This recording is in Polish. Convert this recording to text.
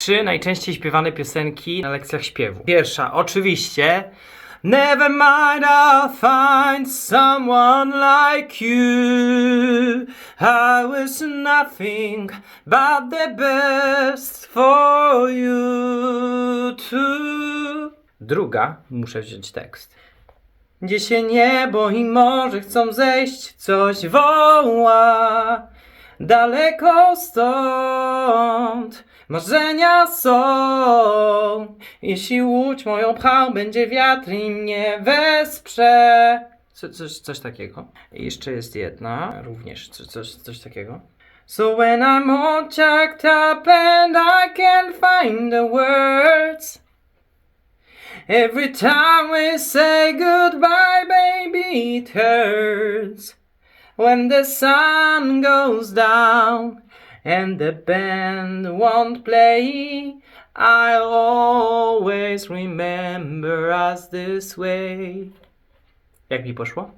Trzy najczęściej śpiewane piosenki na lekcjach śpiewu. Pierwsza, oczywiście. Never mind, I'll find someone like you. I wish nothing but the best for you too. Druga, muszę wziąć tekst. Gdzie się niebo i morze chcą zejść, coś woła. Daleko stąd marzenia są. Jeśli łódź moją pchał, będzie wiatr i mnie wesprze. Co, coś, coś takiego. I jeszcze jest jedna, również coś, coś, coś takiego. So when I'm all jacked up and I can't find the words. Every time we say goodbye, baby, it hurts. When the sun goes down and the band won't play, I'll always remember us this way. Jak mi poszło?